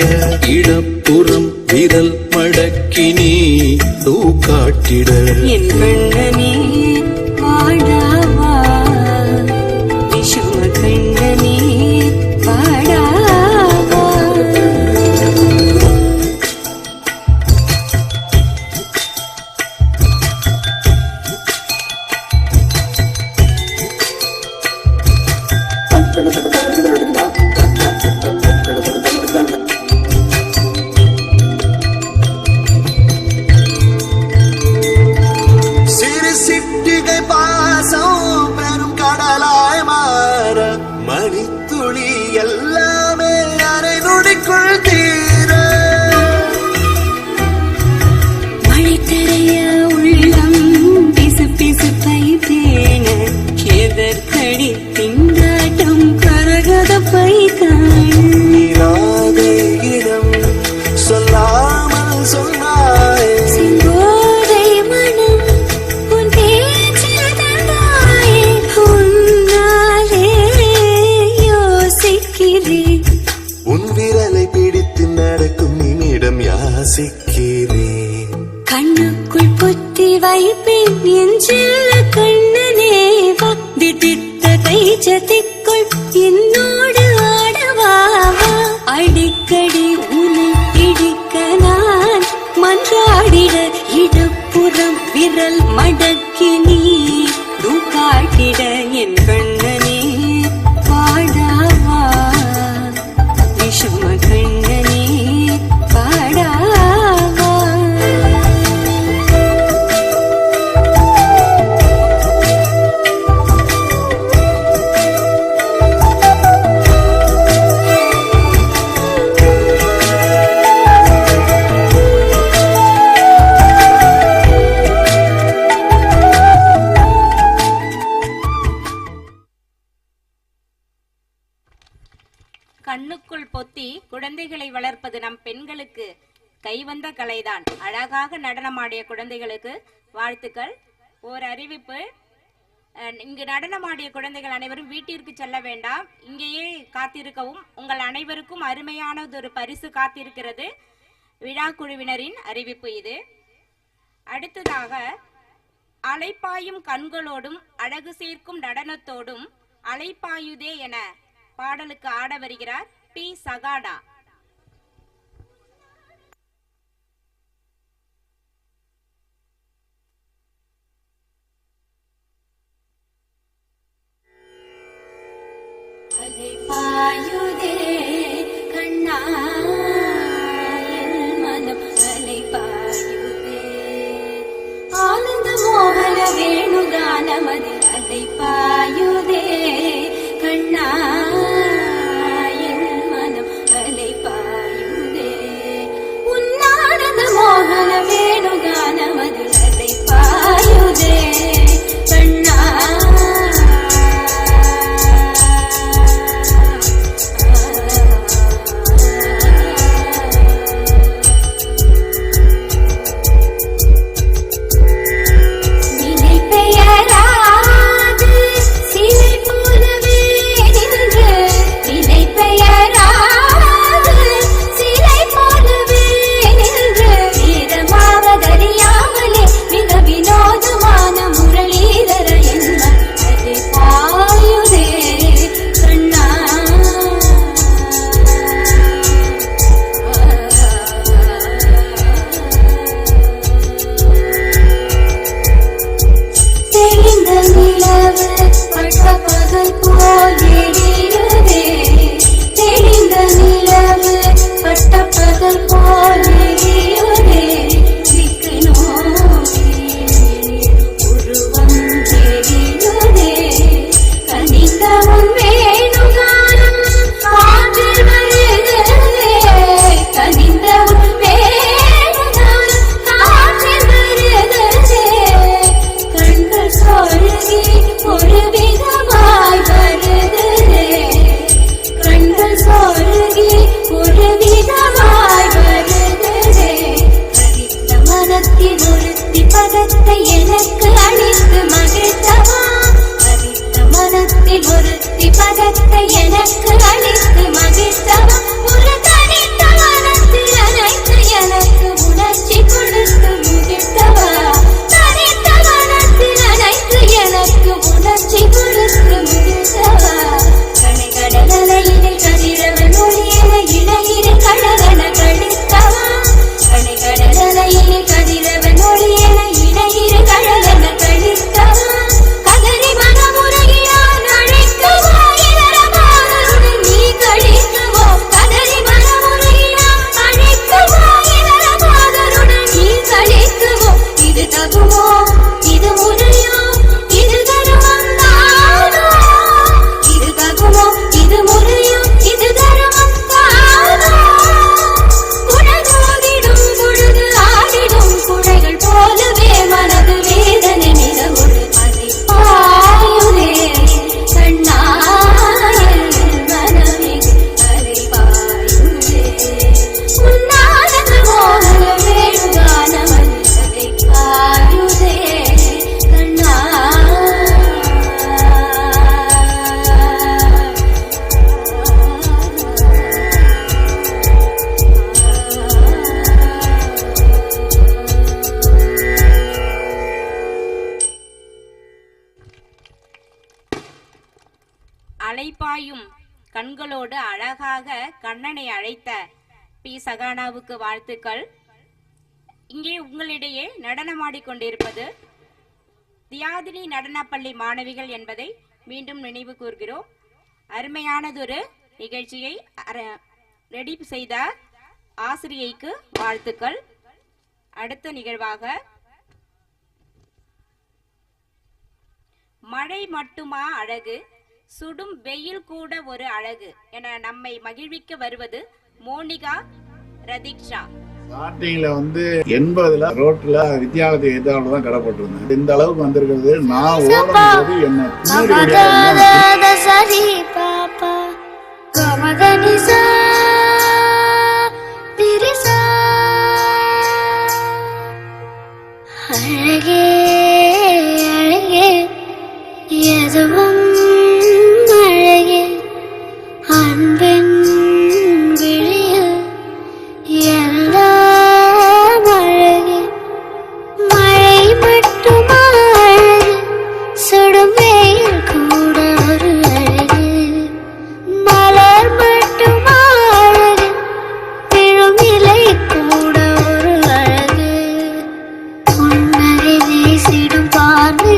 ஆட இடப்புறம் விரல் மடக்கினி தூக்காட்டிட. என் கண்ணன் ரசிக்கிறேன். கண்ணுக்குள் பொத்தி வைப்பேன் என் செல்ல கண்ணனே வா. கை ஜதிக்குள் என்னோடு ஆடவா அடிக்கடி உனை பிடிக்க நான் மன்றாடிட இடப்புறம் விரல் மடக்கி நீ காட்டிட என் கண்ணன். கண்ணுக்குள் குழந்தைகளை வளர்ப்பது நம் பெண்களுக்கு கைவந்த கலைதான். அழகாக நடனமாடிய குழந்தைகளுக்கு வாழ்த்துக்கள். ஓர் அறிவிப்பு. இங்கு நடனமாடிய குழந்தைகள் அனைவரும் வீட்டிற்கு செல்ல வேண்டாம். இங்கேயே காத்திருக்கவும். உங்கள் அனைவருக்கும் அருமையானதொரு பரிசு காத்திருக்கிறது. விழா குழுவினரின் அறிவிப்பு இது. அடுத்ததாக அலைப்பாயும் கண்களோடும் அழகு சேர்க்கும் நடனத்தோடும் அலைப்பாயுதே என பாடலுக்கு ஆட வருகிறார். டி சகாடா. அலைபாயுதே கண்ணா என் மனம் அலைபாயுதே ஆனந்த மோகன வேணுகானமதி அலைபாயுதே நிறுத்தி பதத்தை எனக்கு அளித்து மகிழ்த்தவா கரித்த மனத்தில் ஒருத்தி பதத்தை எனக்கு அளித்து மகிழ்த்தவா ஒரு அனைத்து எனக்கு உணர்ச்சி கொடுத்து முகிழ்த்தவா கண்களோடு அழகாக கண்ணனை அழைத்த பி. சகானாவுக்கு வாழ்த்துக்கள். இங்கே உங்களிடையே நடனமாடிக்கொண்டிருப்பது தியாதினி நடனப்பள்ளி மாணவிகள் என்பதை மீண்டும் நினைவு கூர்கிறோம். அருமையானதொரு நிகழ்ச்சியை ரெடி செய்த ஆசிரியைக்கு வாழ்த்துக்கள். அடுத்த நிகழ்வாக மழை மட்டுமா அழகு? சுடும் வெயில் கூட ஒரு அழகு என நம்மை மகிழ்விக்க வருவது மோனிகா ரதீக்ஷா. ஸ்டார்டிங்ல வந்து எண்பதுல ரோட்ல வித்யாலயத்தை எதிரால தான் கடப்பட்டிருந்தேன். இந்த அளவுக்கு வந்திருக்கிறது நான் ஓடும்போது என்ன பார்த்திடும் பார்வை